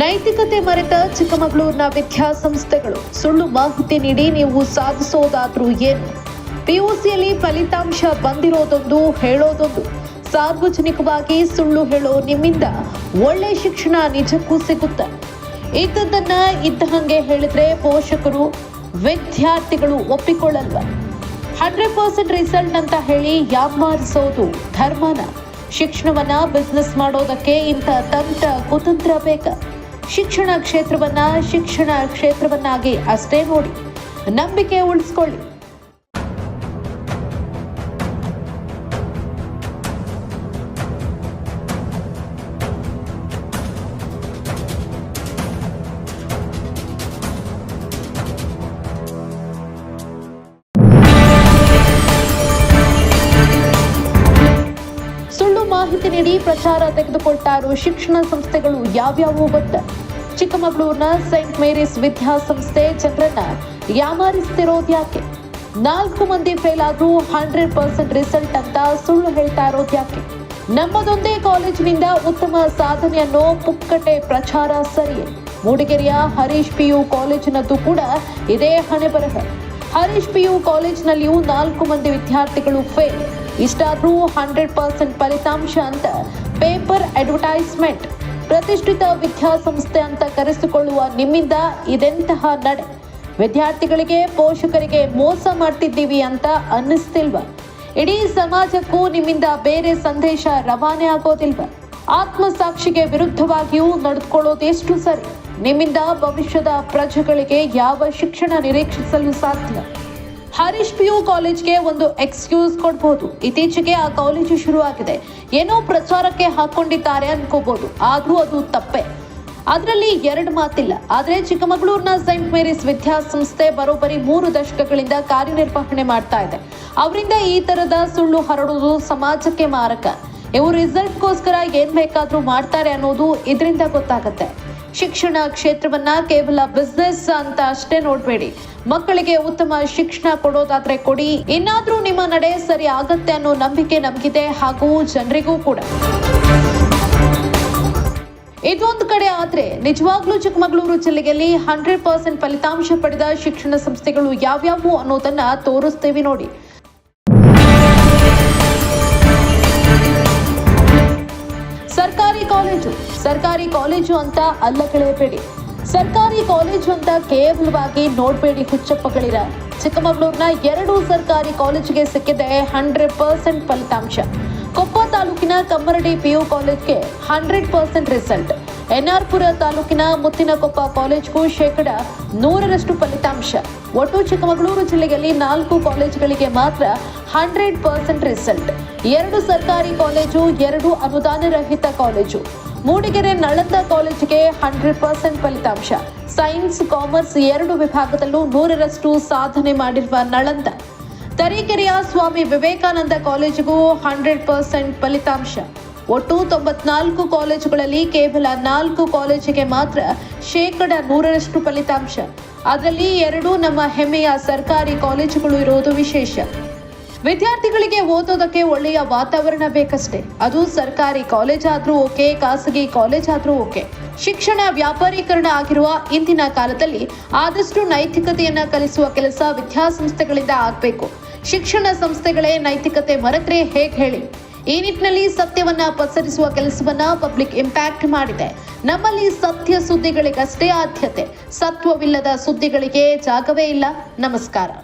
ನೈತಿಕತೆ ಮರೆತ ಚಿಕ್ಕಮಗಳೂರಿನ ವಿದ್ಯಾಸಂಸ್ಥೆಗಳು ಸುಳ್ಳು ಮಾಹಿತಿ ನೀಡಿ ನೀವು ಸಾಧಿಸೋದಾದ್ರೂ ಏನು? ಪಿಯುಸಿಯಲ್ಲಿ ಫಲಿತಾಂಶ ಬಂದಿರೋದೊಂದು ಹೇಳೋದೊಂದು. ಸಾರ್ವಜನಿಕವಾಗಿ ಸುಳ್ಳು ಹೇಳೋ ನಿಮ್ಮಿಂದ ಒಳ್ಳೆ ಶಿಕ್ಷಣ ನಿಜಕ್ಕೂ ಸಿಗುತ್ತೆ. ಇದ್ದದ್ದನ್ನ ಇದ್ದ ಹಾಗೆ ಹೇಳಿದ್ರೆ ಪೋಷಕರು, ವಿದ್ಯಾರ್ಥಿಗಳು ಒಪ್ಪಿಕೊಳ್ಳಲ್ವ? ಹಂಡ್ರೆಡ್ ಪರ್ಸೆಂಟ್ ರಿಸಲ್ಟ್ ಅಂತ ಹೇಳಿ ಯಾಮಾರಿಸೋದು ಧರ್ಮನ. ಶಿಕ್ಷಣವನ್ನ ಬಿಸ್ನೆಸ್ ಮಾಡೋದಕ್ಕೆ ಇಂಥ ತಂತ್ರ ಕುತಂತ್ರ ಬೇಕ. ಶಿಕ್ಷಣ ಕ್ಷೇತ್ರವನ್ನ ಶಿಕ್ಷಣ ಕ್ಷೇತ್ರವನ್ನಾಗಿ ಅಷ್ಟೇ ನೋಡಿ ನಂಬಿಕೆ ಉಳಿಸ್ಕೊಳ್ಳಿ. ನೀಡಿ ಪ್ರಚಾರ ತೆಗೆದುಕೊಟ್ಟಾರು ಶಿಕ್ಷಣ ಸಂಸ್ಥೆಗಳು ಯಾವ್ಯಾವು ಗೊತ್ತ. ಚಿಕ್ಕಮಗಳೂರಿನ ಸೈಂಟ್ ಮೇರಿಸ್ ವಿದ್ಯಾಸಂಸ್ಥೆ ಜನರನ್ನ ಯಾಮಾರಿಸ್ತಿರೋದು ಯಾಕೆ? ನಾಲ್ಕು ಮಂದಿ ಫೇಲ್ ಆದ್ರೂ ಹಂಡ್ರೆಡ್ ಪರ್ಸೆಂಟ್ ರಿಸಲ್ಟ್ ಅಂತ ಸುಳ್ಳು ಹೇಳ್ತಾ ಇರೋದು ಯಾಕೆ? ನಮ್ಮದೊಂದೇ ಕಾಲೇಜಿನಿಂದ ಉತ್ತಮ ಸಾಧನೆಯನ್ನು ಪುಕ್ಕಟೆ ಪ್ರಚಾರ ಸರಿಯೇ. ಮೂಡಿಗೆರೆಯ ಹರೀಶ್ ಪಿಯು ಕಾಲೇಜಿನದ್ದು ಕೂಡ ಇದೇ ಹಣೆ ಬರಹ ಹರೀಶ್ ಪಿಯು ಕಾಲೇಜಿನಲ್ಲಿಯೂ ನಾಲ್ಕು ಮಂದಿ ವಿದ್ಯಾರ್ಥಿಗಳು ಫೇಲ್ ಇಷ್ಟಾದ್ರೂ ಹಂಡ್ರೆಡ್ ಪರ್ಸೆಂಟ್ ಫಲಿತಾಂಶ ಅಂತ ಪೇಪರ್ ಅಡ್ವರ್ಟೈಸ್ಮೆಂಟ್ ಪ್ರತಿಷ್ಠಿತ ವಿದ್ಯಾಸಂಸ್ಥೆ ಅಂತ ಕರೆಸಿಕೊಳ್ಳುವ ನಿಮ್ಮಿಂದ ಇದೆಂತಹ ನಡೆ? ವಿದ್ಯಾರ್ಥಿಗಳಿಗೆ, ಪೋಷಕರಿಗೆ ಮೋಸ ಮಾಡ್ತಿದ್ದೀವಿ ಅಂತ ಅನ್ನಿಸ್ತಿಲ್ವ? ಇಡೀ ಸಮಾಜಕ್ಕೂ ನಿಮ್ಮಿಂದ ಬೇರೆ ಸಂದೇಶ ರವಾನೆ ಆಗೋದಿಲ್ವ? ಆತ್ಮಸಾಕ್ಷಿಗೆ ವಿರುದ್ಧವಾಗಿಯೂ ನಡೆದುಕೊಳ್ಳೋದೆಷ್ಟು ಸರಿ? ನಿಮ್ಮಿಂದ ಭವಿಷ್ಯದ ಪ್ರಜೆಗಳಿಗೆ ಯಾವ ಶಿಕ್ಷಣ ನಿರೀಕ್ಷಿಸಲು ಸಾಧ್ಯ? ಹರೀಶ್ ಪಿಯು ಕಾಲೇಜ್ಗೆ ಒಂದು ಎಕ್ಸ್ಕ್ಯೂಸ್ ಕೊಡಬಹುದು ಇತ್ತೀಚೆಗೆ ಆ ಕಾಲೇಜು ಶುರುವಾಗಿದೆ. ಏನೋ ಪ್ರಚಾರಕ್ಕೆ ಹಾಕೊಂಡಿದ್ದಾರೆ ಅನ್ಕೋಬಹುದು ಆದ್ರೂ ಅದು ತಪ್ಪೆ. ಅದರಲ್ಲಿ ಎರಡು ಮಾತಿಲ್ಲ. ಆದರೆ ಚಿಕ್ಕಮಗಳೂರಿನ ಸೈಂಟ್ ಮೇರಿಸ್ ವಿದ್ಯಾಸಂಸ್ಥೆ ಬರೋಬ್ಬರಿ ಮೂರು ದಶಕಗಳಿಂದ ಕಾರ್ಯನಿರ್ವಹಣೆ ಮಾಡ್ತಾ ಇದೆ. ಅವರಿಂದ ಈ ತರದ ಸುಳ್ಳು ಹರಡುವುದು ಸಮಾಜಕ್ಕೆ ಮಾರಕ. ಇವು ರಿಸಲ್ಟ್ಗೋಸ್ಕರ ಏನ್ ಬೇಕಾದ್ರೂ ಮಾಡ್ತಾರೆ ಅನ್ನೋದು ಇದರಿಂದ ಗೊತ್ತಾಗತ್ತೆ. ಶಿಕ್ಷಣ ಕ್ಷೇತ್ರವನ್ನ ಕೇವಲ ಬಿಸ್ನೆಸ್ ಅಂತ ಅಷ್ಟೇ ನೋಡ್ಬೇಡಿ. ಮಕ್ಕಳಿಗೆ ಉತ್ತಮ ಶಿಕ್ಷಣ ಕೊಡೋದಾದ್ರೆ ಕೊಡಿ. ಇನ್ನಾದ್ರೂ ನಿಮ್ಮ ನಡೆ ಸರಿ ಆಗತ್ತೆ ಅನ್ನೋ ನಂಬಿಕೆ ನಮಗಿದೆ ಹಾಗೂ ಜನರಿಗೂ ಕೂಡ. ಇದೊಂದು ಕಡೆ ಆದ್ರೆ ನಿಜವಾಗ್ಲೂ ಚಿಕ್ಕಮಗಳೂರು ಜಿಲ್ಲೆಯಲ್ಲಿ ಹಂಡ್ರೆಡ್ ಪರ್ಸೆಂಟ್ ಫಲಿತಾಂಶ ಪಡೆದ ಶಿಕ್ಷಣ ಸಂಸ್ಥೆಗಳು ಯಾವ್ಯಾವು ಅನ್ನೋದನ್ನ ತೋರಿಸ್ತೇವೆ ನೋಡಿ. ಸರ್ಕಾರಿ ಕಾಲೇಜು ಅಂತ ಅಲ್ಲ ಕಳೆಯಬೇಡಿ ಸರ್ಕಾರಿ ಕಾಲೇಜು ಅಂತ ಕೇವಲವಾಗಿ ನೋಡಬೇಡಿ ಹುಚ್ಚಪ್ಪಗಳಿರ. ಚಿಕ್ಕಮಗಳೂರಿನ ಎರಡು ಸರ್ಕಾರಿ ಕಾಲೇಜಿಗೆ ಸಿಕ್ಕಿದೆ ಹಂಡ್ರೆಡ್ ಪರ್ಸೆಂಟ್ ಫಲಿತಾಂಶ. ಕೊಪ್ಪ ತಾಲೂಕಿನ ಕಮ್ಮರಡಿ ಪಿಯು ಕಾಲೇಜ್ಗೆ ಹಂಡ್ರೆಡ್ ಪರ್ಸೆಂಟ್ ರಿಸಲ್ಟ್. ಎನ್ಆರ್ಪುರ ತಾಲೂಕಿನ ಮುತ್ತಿನಕೊಪ್ಪ ಕಾಲೇಜ್ಗೂ ಶೇಕಡ ನೂರರಷ್ಟು ಫಲಿತಾಂಶ. ಒಟ್ಟು ಚಿಕ್ಕಮಗಳೂರು ಜಿಲ್ಲೆಯಲ್ಲಿ ನಾಲ್ಕು ಕಾಲೇಜುಗಳಿಗೆ ಮಾತ್ರ ಹಂಡ್ರೆಡ್ ಪರ್ಸೆಂಟ್ ರಿಸಲ್ಟ್. ಎರಡು ಸರ್ಕಾರಿ ಕಾಲೇಜು, ಎರಡು ಅನುದಾನ ರಹಿತ ಕಾಲೇಜು. ಮೂಡಿಗೆರೆ ನಳಂದ ಕಾಲೇಜಿಗೆ ಹಂಡ್ರೆಡ್ ಪರ್ಸೆಂಟ್ ಫಲಿತಾಂಶ. ಸೈನ್ಸ್, ಕಾಮರ್ಸ್ ಎರಡು ವಿಭಾಗದಲ್ಲೂ ನೂರರಷ್ಟು ಸಾಧನೆ ಮಾಡಿರುವ ನಳಂದ. ತರೀಕೆರೆಯ ಸ್ವಾಮಿ ವಿವೇಕಾನಂದ ಕಾಲೇಜಿಗೂ ಹಂಡ್ರೆಡ್ ಪರ್ಸೆಂಟ್ ಫಲಿತಾಂಶ. ಒಟ್ಟು ತೊಂಬತ್ನಾಲ್ಕು ಕಾಲೇಜುಗಳಲ್ಲಿ ಕೇವಲ ನಾಲ್ಕು ಕಾಲೇಜಿಗೆ ಮಾತ್ರ ಶೇಕಡ ನೂರರಷ್ಟು ಫಲಿತಾಂಶ. ಅದರಲ್ಲಿ ಎರಡು ನಮ್ಮ ಹೆಮ್ಮೆಯ ಸರ್ಕಾರಿ ಕಾಲೇಜುಗಳು ಇರುವುದು ವಿಶೇಷ. ವಿದ್ಯಾರ್ಥಿಗಳಿಗೆ ಓದೋದಕ್ಕೆ ಒಳ್ಳೆಯ ವಾತಾವರಣ ಬೇಕಷ್ಟೇ. ಅದು ಸರ್ಕಾರಿ ಕಾಲೇಜ್ ಆದರೂ ಓಕೆ, ಖಾಸಗಿ ಕಾಲೇಜ್ ಆದರೂ ಓಕೆ. ಶಿಕ್ಷಣ ವ್ಯಾಪಾರೀಕರಣ ಆಗಿರುವ ಇಂದಿನ ಕಾಲದಲ್ಲಿ ಆದಷ್ಟು ನೈತಿಕತೆಯನ್ನು ಕಲಿಸುವ ಕೆಲಸ ವಿದ್ಯಾಸಂಸ್ಥೆಗಳಿಂದ ಆಗಬೇಕು. ಶಿಕ್ಷಣ ಸಂಸ್ಥೆಗಳೇ ನೈತಿಕತೆ ಮರೆತ್ರೆ ಹೇಗೆ ಹೇಳಿ? ಈ ನಿಟ್ಟಿನಲ್ಲಿ ಸತ್ಯವನ್ನ ಪಸರಿಸುವ ಕೆಲಸವನ್ನ ಪಬ್ಲಿಕ್ ಇಂಪ್ಯಾಕ್ಟ್ ಮಾಡಿದೆ. ನಮ್ಮಲ್ಲಿ ಸತ್ಯ ಸುದ್ದಿಗಳಿಗಷ್ಟೇ ಆದ್ಯತೆ. ಸತ್ವವಿಲ್ಲದ ಸುದ್ದಿಗಳಿಗೆ ಜಾಗವೇ ಇಲ್ಲ. ನಮಸ್ಕಾರ.